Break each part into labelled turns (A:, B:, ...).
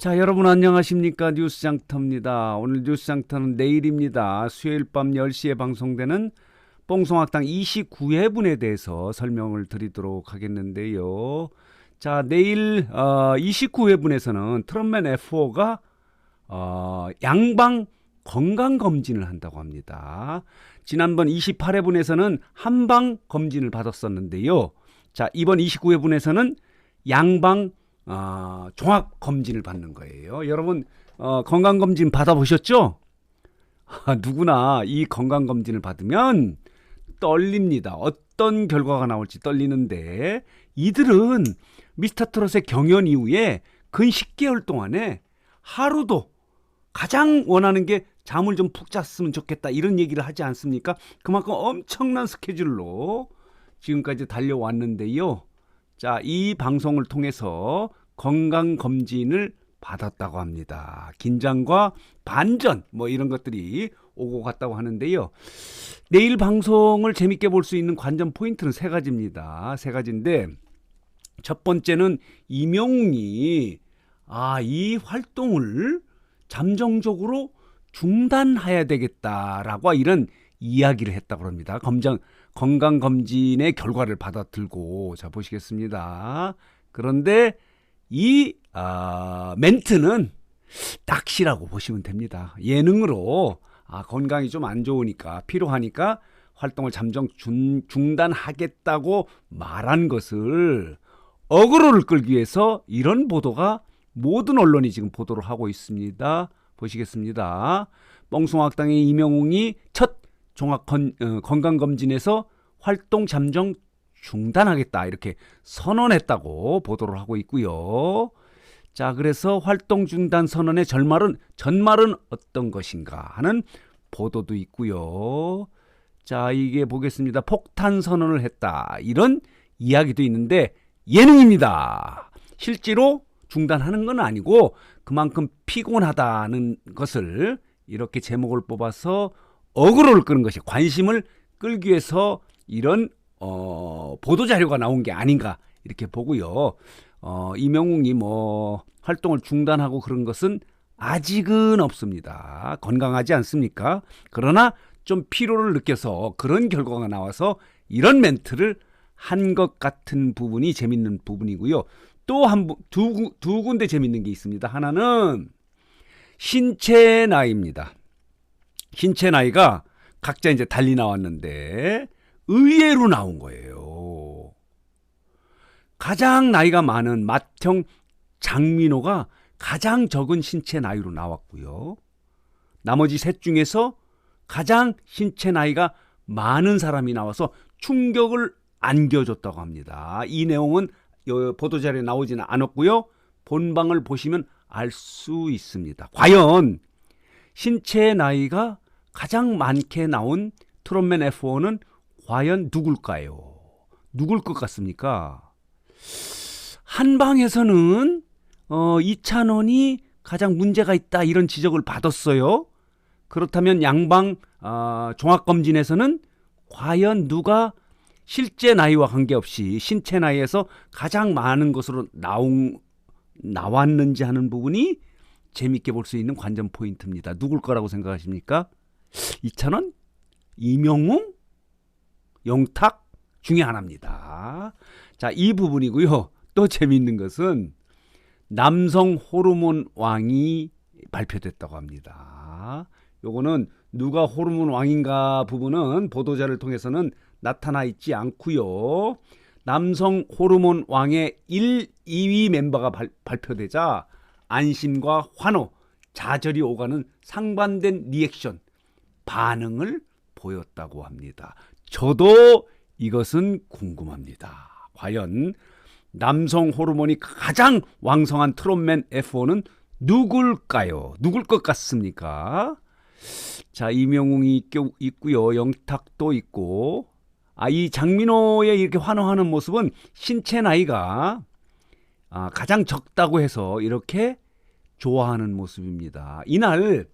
A: 자, 여러분 안녕하십니까? 뉴스 장터입니다. 오늘 뉴스 장터는 내일입니다. 수요일 밤 10시에 방송되는 뽕송학당 29회분에 대해서 설명을 드리도록 하겠는데요. 자, 내일 어, 29회분에서는 트럼맨 F4가 어, 양방 건강 검진을 한다고 합니다. 지난번 28회분에서는 한방 검진을 받았었는데요. 자, 이번 29회분에서는 양방 어, 종합 검진을 받는 거예요. 여러분 어, 건강 검진 받아보셨죠? 아, 누구나 이 건강 검진을 받으면 떨립니다. 어떤 결과가 나올지 떨리는데 이들은 미스터 트롯의 경연 이후에 근 10개월 동안에 하루도 가장 원하는 게 잠을 좀 푹 잤으면 좋겠다 이런 얘기를 하지 않습니까? 그만큼 엄청난 스케줄로 지금까지 달려왔는데요. 자, 이 방송을 통해서 건강 검진을 받았다고 합니다. 긴장과 반전 뭐 이런 것들이 오고 갔다고 하는데요. 내일 방송을 재밌게 볼 수 있는 관전 포인트는 세 가지입니다. 세 가지인데 첫 번째는 이명웅이 아, 이 활동을 잠정적으로 중단해야 되겠다라고 이런 이야기를 했다고 합니다. 검정 건강 검진의 결과를 받아들고 자 보시겠습니다. 그런데 이 아, 멘트는 낚시라고 보시면 됩니다. 예능으로 아, 건강이 좀 안 좋으니까 필요하니까 활동을 잠정 중, 중단하겠다고 말한 것을 어그로를 끌기 위해서 이런 보도가 모든 언론이 지금 보도를 하고 있습니다. 보시겠습니다. 뻥송학당의 이명웅이 첫 종합 건, 어, 건강검진에서 활동 잠정 중단하겠다 이렇게 선언했다고 보도를 하고 있고요. 자, 그래서 활동 중단 선언의 절말은 전말은 어떤 것인가 하는 보도도 있고요. 자, 이게 보겠습니다. 폭탄 선언을 했다. 이런 이야기도 있는데 예능입니다. 실제로 중단하는 건 아니고 그만큼 피곤하다는 것을 이렇게 제목을 뽑아서 어그로를 끄는 것이 관심을 끌기 위해서 이런 어, 보도 자료가 나온 게 아닌가 이렇게 보고요. 어, 이명웅이 뭐 활동을 중단하고 그런 것은 아직은 없습니다. 건강하지 않습니까? 그러나 좀 피로를 느껴서 그런 결과가 나와서 이런 멘트를 한 것 같은 부분이 재밌는 부분이고요. 또 한 두 두 군데 재밌는 게 있습니다. 하나는 신체 나이입니다. 신체 나이가 각자 이제 달리 나왔는데 의외로 나온 거예요. 가장 나이가 많은 맏형 장민호가 가장 적은 신체 나이로 나왔고요. 나머지 셋 중에서 가장 신체 나이가 많은 사람이 나와서 충격을 안겨줬다고 합니다. 이 내용은 보도자료에 나오지는 않았고요. 본방을 보시면 알 수 있습니다. 과연 신체 나이가 가장 많게 나온 트롯맨 F1은 과연 누굴까요? 누굴 것 같습니까? 한방에서는 어, 이찬원이 가장 문제가 있다 이런 지적을 받았어요. 그렇다면 양방 어, 종합검진에서는 과연 누가 실제 나이와 관계없이 신체 나이에서 가장 많은 것으로 나온 나왔는지 하는 부분이 재밌게 볼 수 있는 관전 포인트입니다. 누굴 거라고 생각하십니까? 이찬원, 이명웅, 영탁 중에 하나입니다. 자, 이 부분이고요. 또 재미있는 것은 남성 호르몬 왕이 발표됐다고 합니다. 요거는 누가 호르몬 왕인가 부분은 보도자를 통해서는 나타나 있지 않고요. 남성 호르몬 왕의 1, 2위 멤버가 발, 발표되자 안심과 환호, 좌절이 오가는 상반된 리액션, 반응을 보였다고 합니다. 저도 이것은 궁금합니다. 과연 남성 호르몬이 가장 왕성한 트롯맨 F1은 누굴까요? 누굴 것 같습니까? 자, 이명웅이 있고요. 영탁도 있고. 아, 이 장민호의 이렇게 환호하는 모습은 신체 나이가 아, 가장 적다고 해서 이렇게 좋아하는 모습입니다. 이날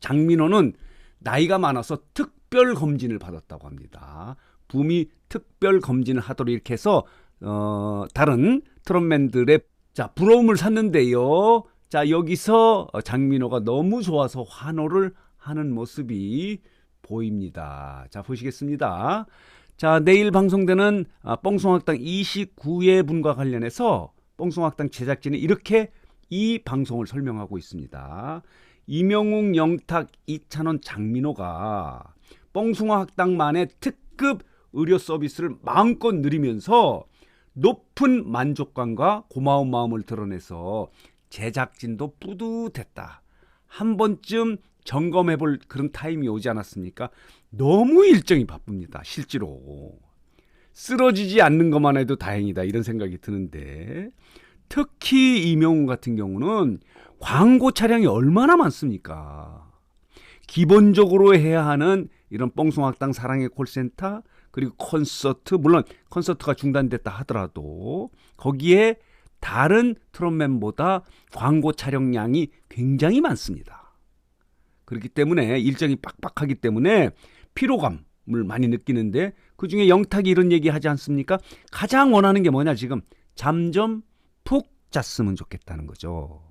A: 장민호는 나이가 많아서 특별 검진을 받았다고 합니다. 붐이 특별 검진을 하도록 이렇게 해서 어, 다른 트롯맨들의 자 부러움을 샀는데요. 자, 여기서 어, 장민호가 너무 좋아서 환호를 하는 모습이 보입니다. 자, 보시겠습니다. 자, 내일 방송되는 아, 뽕송학당 29회 분과 관련해서 뽕송학당 제작진이 이렇게 이 방송을 설명하고 있습니다. 이명웅, 영탁, 이찬원, 장민호가 뽕송학당만의 특급 의료 서비스를 마음껏 누리면서 높은 만족감과 고마운 마음을 드러내서 제작진도 뿌듯했다. 한 번쯤 점검해 볼 그런 타임이 오지 않았습니까? 너무 일정이 바쁩니다. 실제로. 쓰러지지 않는 것만 해도 다행이다. 이런 생각이 드는데 특히 이명훈 같은 경우는 광고 촬영이 얼마나 많습니까? 기본적으로 해야 하는 이런 뽕송학당 사랑의 콜센터 그리고 콘서트 물론 콘서트가 중단됐다 하더라도 거기에 다른 트롯맨보다 광고 촬영량이 굉장히 많습니다. 그렇기 때문에 일정이 빡빡하기 때문에 피로감을 많이 느끼는데 그 중에 영탁이 이런 얘기 하지 않습니까? 가장 원하는 게 뭐냐 지금 잠 좀 푹 잤으면 좋겠다는 거죠.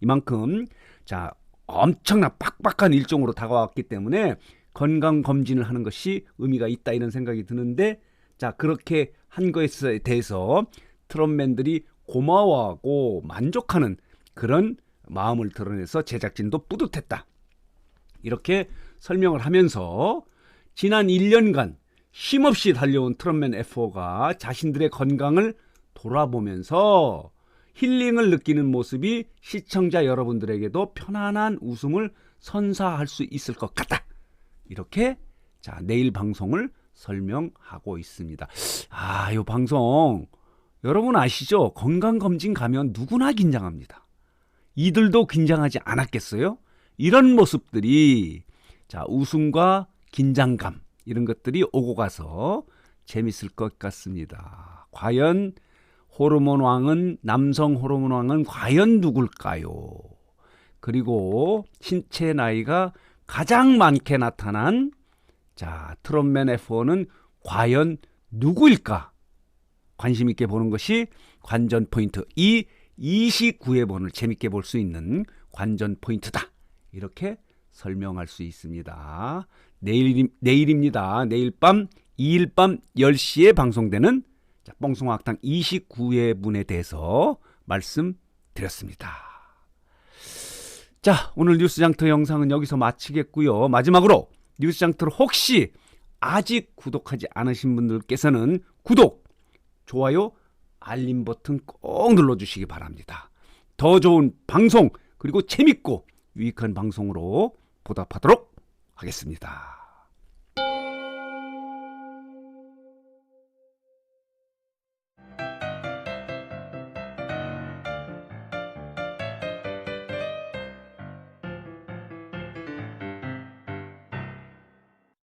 A: 이만큼 자 엄청나 빡빡한 일정으로 다가왔기 때문에 건강 검진을 하는 것이 의미가 있다 이런 생각이 드는데 자 그렇게 한 것에 대해서 트롯맨들이 고마워하고 만족하는 그런 마음을 드러내서 제작진도 뿌듯했다. 이렇게 설명을 하면서 지난 1년간 쉼없이 달려온 트롯맨 F4가 자신들의 건강을 돌아보면서 힐링을 느끼는 모습이 시청자 여러분들에게도 편안한 웃음을 선사할 수 있을 것 같다. 이렇게 자 내일 방송을 설명하고 있습니다. 아, 요 방송 여러분 아시죠? 건강 검진 가면 누구나 긴장합니다. 이들도 긴장하지 않았겠어요? 이런 모습들이 자 웃음과 긴장감 이런 것들이 오고 가서 재밌을 것 같습니다. 과연 호르몬 왕은 남성 호르몬 왕은 과연 누굴까요? 그리고 신체 나이가 가장 많게 나타난 자 트롯맨 F1은 과연 누구일까? 관심 있게 보는 것이 관전 포인트. 이 29회 번을 재밌게 볼 수 있는 관전 포인트다. 이렇게 설명할 수 있습니다. 내일, 내일입니다. 내일 밤, 2일 밤 10시에 방송되는 자, 뽕송학당 29회 분에 대해서 말씀드렸습니다. 자, 오늘 뉴스장터 영상은 여기서 마치겠고요. 마지막으로 뉴스장터를 혹시 아직 구독하지 않으신 분들께서는 구독, 좋아요, 알림 버튼 꼭 눌러주시기 바랍니다. 더 좋은 방송, 그리고 재밌고 유익한 방송으로 보답하도록 하겠습니다.